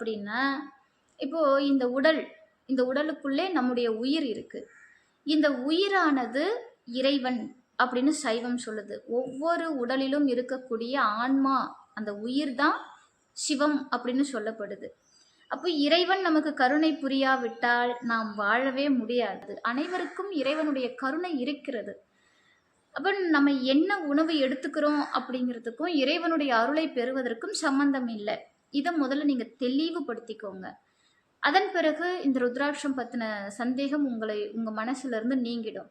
அப்படின்னா இப்போ இந்த உடல் இந்த உடலுக்குள்ளே நம்முடைய உயிர் இருக்கு. இந்த உயிரானது இறைவன் அப்படின்னு சைவம் சொல்லுது. ஒவ்வொரு உடலிலும் இருக்கக்கூடிய ஆன்மா அந்த உயிர் தான் சிவம் அப்படின்னு சொல்லப்படுது. அப்போ இறைவன் நமக்கு கருணை புரியாவிட்டால் நாம் வாழவே முடியாது. அனைவருக்கும் இறைவனுடைய கருணை இருக்கிறது. அப்போ நம்ம என்ன உணவு எடுத்துக்கிறோம் அப்படிங்கிறதுக்கும் இறைவனுடைய அருளை பெறுவதற்கும் சம்பந்தம் இல்லை. இதை முதல்ல நீங்கள் தெளிவுபடுத்திக்கோங்க. அதன் பிறகு இந்த ருத்ராட்சம் பற்றின சந்தேகம் உங்களை உங்கள் மனசுலேருந்து நீங்கிடும்.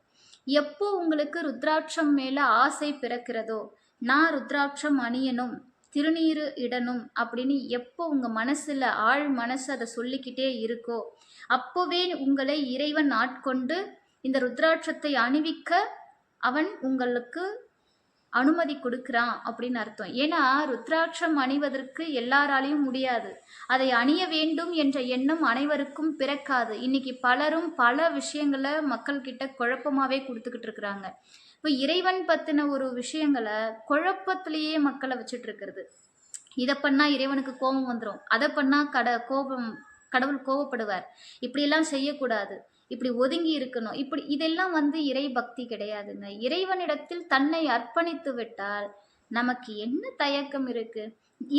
எப்போ உங்களுக்கு ருத்ராட்சம் மேலே ஆசை பிறக்கிறதோ நான் ருத்ராட்சம் அணியணும் திருநீறு இடணும் அப்படின்னு எப்போ உங்கள் மனசில் ஆழ் மனசு அதை சொல்லிக்கிட்டே இருக்கோ அப்போவே உங்களை இறைவன் ஆட்கொண்டு இந்த ருத்ராட்சத்தை அணிவிக்க அவன் உங்களுக்கு அனுமதி கொடுக்குறான் அப்படின்னு அர்த்தம். ஏன்னா ருத்ராட்சம் அணிவதற்கு எல்லாராலையும் முடியாது. அதை அணிய வேண்டும் என்ற எண்ணம் அனைவருக்கும் பிறக்காது. இன்னைக்கு பலரும் பல விஷயங்களை மக்கள்கிட்ட குழப்பமாவே கொடுத்துக்கிட்டு இருக்கிறாங்க. இப்போ இறைவன் பற்றின ஒரு விஷயங்களை குழப்பத்திலேயே மக்களை வச்சுட்டு இருக்கிறது இதை பண்ணா இறைவனுக்கு கோபம் வந்துடும் அதை பண்ணா கட கோபம் கடவுள் கோபப்படுவார். இப்படியெல்லாம் செய்யக்கூடாது. இப்படி ஒதுங்கி இருக்கணும். இப்படி இதெல்லாம் வந்து இறை பக்தி கிடையாதுங்க. இறைவனிடத்தில் தன்னை அர்ப்பணித்து விட்டால் நமக்கு என்ன தயக்கம் இருக்கு?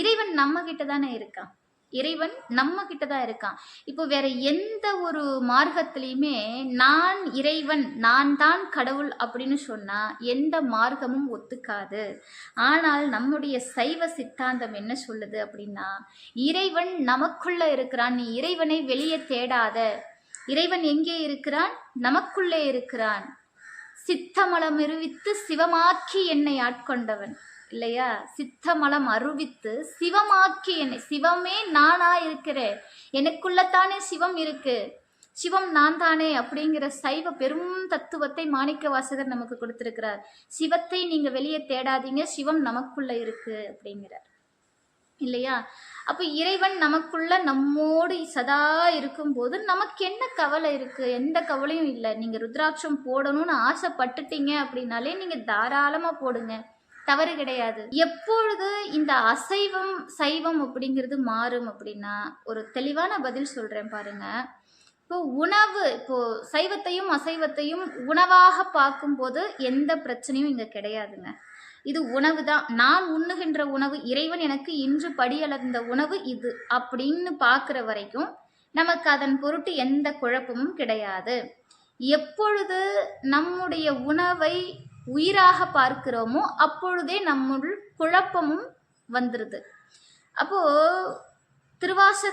இறைவன் நம்ம கிட்ட தானே இருக்கான். இறைவன் நம்ம கிட்ட தான் இருக்கான். இப்போ வேற எந்த ஒரு மார்க்கத்திலையுமே நான் இறைவன் நான் தான் கடவுள் அப்படின்னு சொன்னா எந்த மார்க்கமும் ஒத்துக்காது. ஆனால் நம்முடைய சைவ சித்தாந்தம் என்ன சொல்லுது அப்படின்னா இறைவன் நமக்குள்ள இருக்கிறான். நீ இறைவனை வெளியே தேடாத. இறைவன் எங்கே இருக்கிறான்? நமக்குள்ளே இருக்கிறான். சித்தமலம் அறிவித்து சிவமாக்கி என்னை ஆட்கொண்டவன். இல்லையா? சித்தமலம் அருவித்து சிவமாக்கி என்னை. சிவமே நானா இருக்கிறேன் எனக்குள்ளத்தானே சிவம் இருக்கு. சிவம் நான் தானே அப்படிங்கிற சைவ பெரும் தத்துவத்தை மாணிக்க வாசகர் நமக்கு கொடுத்திருக்கிறார். சிவத்தை நீங்க வெளியே தேடாதீங்க. சிவம் நமக்குள்ள இருக்கு அப்படிங்கிறார். இல்லையா? அப்போ இறைவன் நமக்குள்ள நம்மோடு சதா இருக்கும்போது நமக்கு என்ன கவலை இருக்கு? எந்த கவலையும் இல்லை. நீங்க ருத்ராட்சம் போடணும்னு ஆசைப்பட்டுட்டீங்க அப்படின்னாலே நீங்க தாராளமா போடுங்க. தவறு கிடையாது. எப்பொழுது இந்த அசைவம் சைவம் அப்படிங்கிறது மாறும் அப்படின்னா ஒரு தெளிவான பதில் சொல்றேன் பாருங்க. இப்போ உணவு இப்போ சைவத்தையும் அசைவத்தையும் உணவாக பார்க்கும்போது எந்த பிரச்சனையும் இங்க கிடையாதுங்க. இது உணவு தான். நான் உண்ணுகின்ற உணவு இறைவன் எனக்கு இன்று படியளந்த உணவு இது அப்படின்னு பார்க்குற வரைக்கும் நமக்கு அதன் பொருட்டு எந்த குழப்பமும் கிடையாது. எப்பொழுது நம்முடைய உணவை உயிராக பார்க்கிறோமோ அப்பொழுதே நம்முள் குழப்பமும் வந்துடுது அப்போ திருவாசகம்